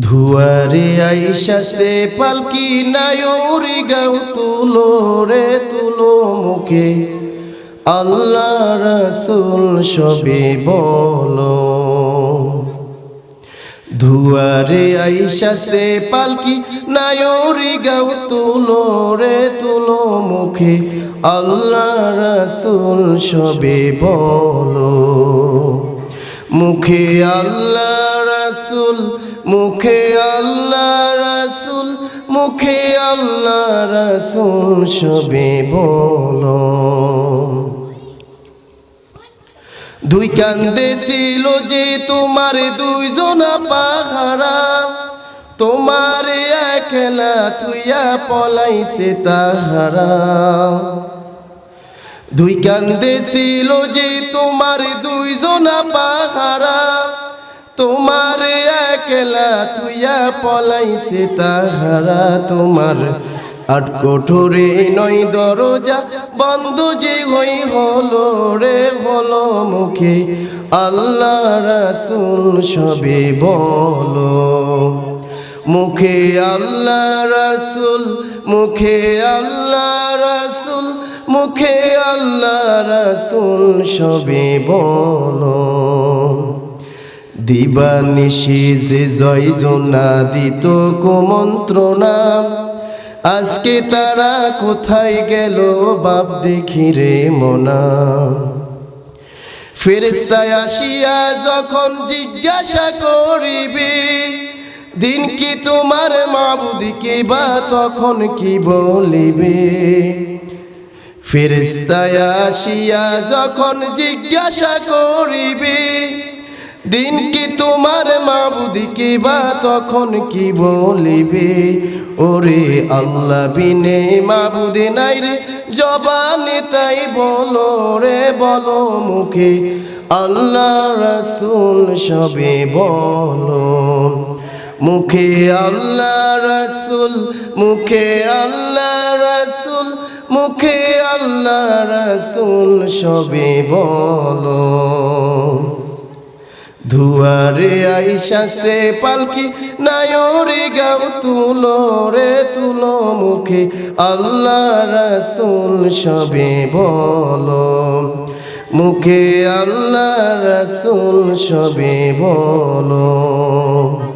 ধুয়ারে আইসা সে পালকি নায়রি গাও তুলো রে, তুলো মুখে। আল্লাহ রসুল সবে বলো। ধুয়ারে আইসা সে পালকি নায়রি গাও তুলো রে, তুলো মুখে। আল্লাহ রসুল সবে বলো। মুখে আল্লাহ রসুল মুখে আল্লাহ রসুল, মুখে আল্লাহ রসুল সবে বলো। দুই কান্দে ছিল যে তোমার দুইজনা পাহারা, তোমার একলা তুইয়া পলাইছে তাহারা। দুই কান্দে ছিল যে তোমার দুইজনা পাহারা, তোমার একলা তুইয়া পলাইছে তাহারা তোমার। আট কোঠরে নয় দরজা, বন্ধ যে হই হলো রে হলো মুখে, আল্লাহ রাসুল সবে বলো। মুখে আল্লাহ রাসুল, মুখে আল্লাহ রাসুল, মুখে আল্লাহ রাসুল সবে বলো। দিবানিশি যে জয় জোনা দিত কুমন্ত্রণা। আজকে তারা কোথায় গেল বাপ দেখি রে মনা। ফেরেস্তায় আসিয়া যখন জিজ্ঞাসা করিবে, দিন কি তোমার মাবুদিকে বা তখন কি বলিবে? ফেরেস্তায় আসিয়া যখন জিজ্ঞাসা করিবে দিন কি তোমার মাবুদিকে বা তখন কি বলিবে? ওরে আল্লাহ বিনে মাবুদে নাই রে, জবানে তাই বলো রে, বলো মুখে। আল্লাহ রসুল সবে বলো, মুখে আল্লাহ রসুল, মুখে আল্লাহ রসুল, মুখে আল্লাহ রসুল সবে বলো। ধুয়ারে আইসা সে পালকি, নায়রে গাও তুলো রে, তুলো মুখে। আল্লাহ রসুল সবে বলো। মুখে আল্লাহ রসুল সবে বলো।